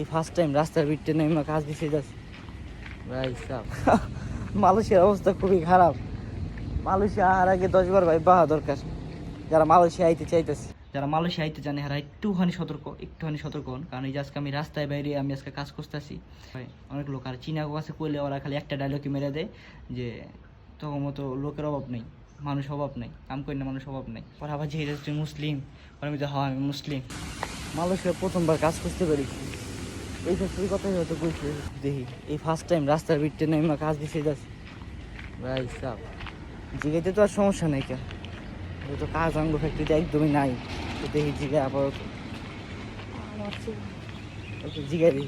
এই first time রাস্তার ভিড়তে নেমে কাজ দিতে যাচ্ছি ভাই সাহ মালয়েশিয়ার অবস্থা খুবই খারাপ। মালয়েশিয়া আর আগে দশ বার ভাই বাহা দরকার। যারা মালয়েশিয়া আইতে চাইতেছে। যারা মালয়েশিয়া আইতে জানে হারা একটুখানি সতর্ক একটুখানি সতর্ক হন। কারণ এই যে আজকে আমি রাস্তায় বাইরে আমি আজকে কাজ করতেছি। অনেক লোক আর চীনা কাছে করলে ওরা খালি একটা ডায়লগই মেরে দেয় যে তখন মতো লোকের অভাব নেই। মানুষ অভাব নেই। কাম করি না মানুষ অভাব নেই। পরে আবার যে মুসলিম? পরে আমি যে হ্যাঁ আমি মুসলিম। মালয়েশিয়া প্রথমবার কাজ করতে পারি। এই ফ্যাক্টরি কথাই হয়তো বলছে দেখি। এই ফার্স্ট টাইম রাস্তার ভিড়তে নেমে কাজ দিতে যাচ্ছি। ভাই সাহ জিগাইতে তো আর সমস্যা নেই কেন তো কাজ আঙ্গ ফ্যাক্টরিতে একদমই নাই। তো দেখি জিগাই আপাতত। জিগাই দেখি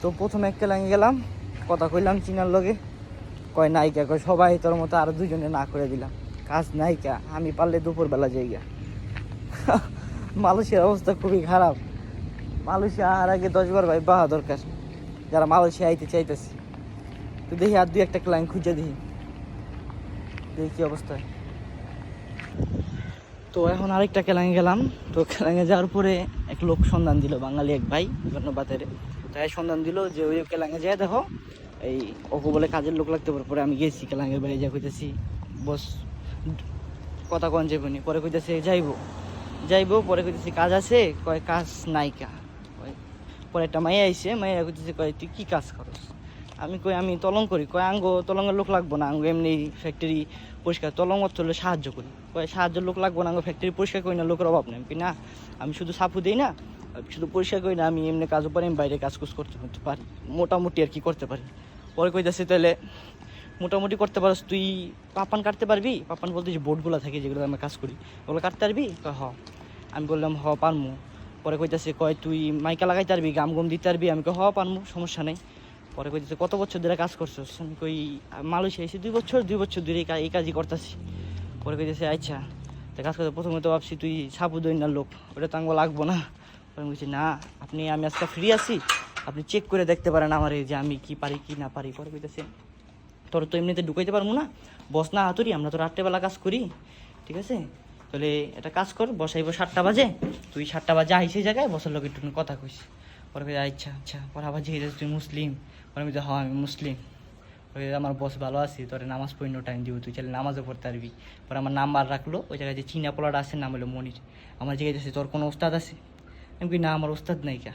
তো প্রথমে একটা লাইনে গেলাম, কথা কইলাম চিনার লগে। কয় নায়িকা কয়, সবাই তোর মতো আরও দুজনে না করে দিলাম। কাজ নায়িকা আমি পারলে দুপুরবেলা যাইগা। মালয়েশিয়ার অবস্থা খুবই খারাপ। মালয়েশিয়া আর আগে দশ বার ভাই বাহা দরকার যারা মালয়েশিয়া আইতে চাইতেছে। তো দেখি আর দুই একটা ক্লাইন খুঁজে দেখি। দেখি কি অবস্থা। তো এখন আরেকটা কেলাঙে গেলাম। তো কেলাঙে যাওয়ার পরে এক লোক সন্ধান দিল, বাঙালি এক ভাই, ধন্যবাদের। তাই সন্ধান দিল যে, ওই কেলাঙে যায় দেখো। এই ওকে বলে কাজের লোক লাগতে পারে। পরে আমি গেছি কেলাঙের বাড়ি যা কইতেছি, বস, কথা কন যাবনি পরে কইতেছে, যাইবো। যাইবো, পরে কইতেছি কাজ আছে, কয় কাজ নাইকা পরে একটা মাইয়া আইসে মাইয়া কইতেছে, কয়, তুই কি কাজ করস? আমি কই, আমি তলং করি। কয়, আঙ্গ তলঙ্গের লোক লাগবো না। আঙ্গ এমনি ফ্যাক্টরি পরিষ্কার তলং চলে সাহায্য করি। কয় সাহায্য লোক লাগবো না, আঙ্গ ফ্যাক্টরি পরিষ্কার করি না, লোকের অভাব নেই। কই, না, আমি শুধু সাপু দিই না শুধু পরিষ্কার করি না, আমি এমনি কাজ পারি আমি বাইরে কাজ কুজ করতে পারি। মোটামুটি আর কি করতে পারি। পরে কইতেছে তাহলে মোটামুটি করতে পারস তুই পাপান কাটতে পারবি? পাপান বলতে যে বোর্ডগুলো থাকে যেগুলো আমরা কাজ করি, ওগুলো কাটতে পারবি? হ। আমি বললাম, হ, পারমু। পরে কইতাছে, কয়, তুই মাইকা লাগাইতে পারবি, গাম গম দিতে পারবি? আমি কই, হ, পারমু, সমস্যা নেই। পরে কইতেছে, কত বছর ধরে কাজ করছস? আমি কই, মালয়েশিয়া এসে দুই বছর দুই বছর ধরে এই কাজই করতেছি। পরে কইতেছে আচ্ছা তো কাজ করতে প্রথমে তো ভাবছি তুই সাপু দৈনার লোক, ওটা তো আঙ্গ লাগবো না। আমি বলছি না, আপনি, আমি আজকে ফ্রি আছি, আপনি চেক করে দেখতে পারেন আমার এই যে আমি কি পারি, কি না পারি। পরে কইতেছে তোর তো এমনিতে ঢুকাইতে পারব না। বস না হাতুরি আমরা তো রাত্রেবেলা কাজ করি, ঠিক আছে? তাহলে একটা কাজ কর, বসাইব সাতটা বাজে। তুই সাতটা বাজে আইসে জায়গায়, বসার লোক একটু কথা কইস। পরে কই আচ্ছা আচ্ছা। পরে আবার যে তুই মুসলিম, পরে আমি হ্যাঁ আমি মুসলিম। পরে আমার বস ভালো আছি, তোর নামাজ পড়িনো টাইম দিব, তুই চাইলে নামাজও পড়তে পারবি। পরে আমার নাম্বার রাখল, ওই জায়গায় যে চীনা পোলাটা আছে, নাম হলো মনির। আমার জিজ্ঞাসা তোর কোনো ওস্তাদ আছে? আমি কি না, আমার ওস্তাদ নাই কা।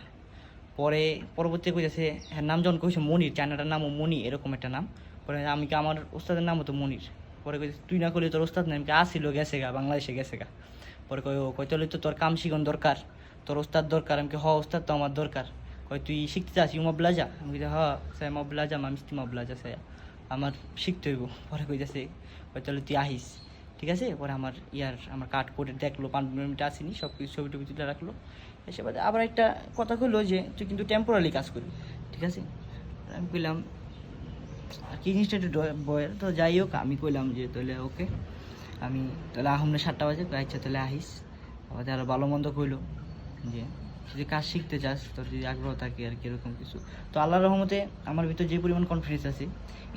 পরে পরবর্তী কইতেছে হ্যাঁ নাম যখন কইছে মনির চায়নাটার নামও মনি, এরকম একটা নাম। পরে আমি কি আমার ওস্তাদের নাম হতো মনির। পরে কইছে তুই না করলে তোর ওস্তাদ নাই, আমি কি আসিল গেছে গা, বাংলাদেশে গেছে গা। পরে কই ও, কই তাহলে তো তোর কাম শিখন দরকার, তোর ওস্তাদ দরকার, আমি কি হ, ওস্তাদ তো আমার দরকার। কই তুই শিখতে চাস ইউমা ব্লাজা আমি কই হ, স্যার মা ব্লাজা মা, মিষ্টি মা ব্লাজা স্যার। আমার শিখতে হইব। পরে কইতেছে কই তাহলে তুই আহিস। ঠিক আছে? পরে আমার ইয়ার, আমার কাঠ করে দেখল, পাঁচ মিনিট আসেনি সব কিছু ছবি টবি তুলে রাখল। এসে বাদে আবার একটা কথা কইলো যে, তুই কিন্তু টেম্পোরারি কাজ করবি, ঠিক আছে? আমি কইলাম, আর কি জিনিসটা একটু বয়ের? তো যাই হোক, আমি কইলাম যে, তাহলে ওকে, আমি তাহলে আহমনে সাতটা বাজে আচ্ছা তাহলে আহিস। আবার আরও ভালো মন্দ কইলো যে যদি কাজ শিখতে চাস, তোর যদি আগ্রহ থাকে আর কি এরকম কিছু। তো আল্লাহ রহমতে আমার ভিতর যে পরিমাণ কনফিডেন্স আছে,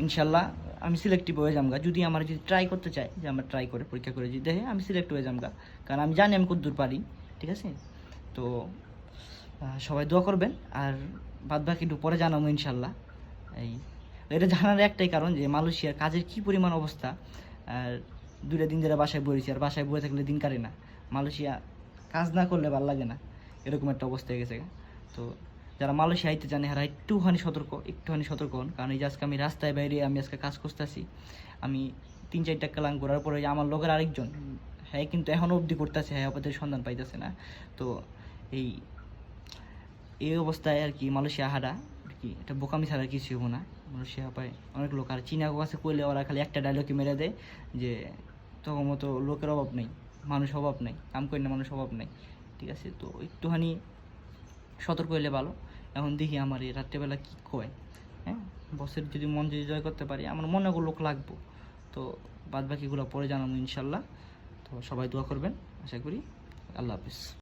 ইনশাল্লাহ আমি সিলেক্টিভ হয়ে যামগা। যদি আমার যদি ট্রাই করতে চাই যে আমার ট্রাই করে, পরীক্ষা করে যদি দেখে আমি সিলেক্ট হয়ে যামগা। কারণ আমি জানি আমি কতদূর পারি, ঠিক আছে? তো সবাই দোয়া করবেন, আর বাদ বাকি একটু পরে জানাব ইনশাল্লাহ। এই, এটা জানার একটাই কারণ যে মালয়েশিয়ার কাজের কি পরিমাণ অবস্থা, আর দুইটা দিন যারা বাসায় বলেছি আর বাসায় বসে থাকলে দিন কাটে না। মালয়েশিয়া কাজ না করলে ভালো লাগে না। এরকম একটা অবস্থা হয়ে গেছে। তো যারা মালয়েশিয়া আইতে জানে হারা একটুখানি সতর্ক একটুখানি সতর্ক হন। কারণ এই যে আজকে আমি রাস্তায় বাইরে আমি আজকে কাজ করতেছি, আমি তিন চারটা কালাম করার পরে আমার লোকের আরেকজন হ্যাঁ কিন্তু এখনও অবধি করতেছে হ্যাঁ আমাদের সন্ধান পাইতেছে না। তো এই এই অবস্থায় আর কি মালয়েশিয়া হারা আর কি এটা বোকামি ছাড়া কিছু হব না। মালয়েশিয়া পায় অনেক লোক, আর চীনা কাছে করলে ওরা খালি একটা ডায়লগই মেরে দেয় যে তখন মতো লোকের অভাব নেই, মানুষ অভাব নেই, কাম করি না মানুষ অভাব নেই। ঠিক আছে? তো একটুখানি সতর্ক হইলে ভালো। এখন দেখি আমার এই রাত্রেবেলা কী কয় হ্যাঁ? বসের যদি মন যদি জয় করতে পারি, আমার মনে লোক লাগবো। তো বাদ বাকিগুলো পরে জানাব ইনশাল্লাহ। তো সবাই দোয়া করবেন। আশা করি আল্লাহ হাফিজ।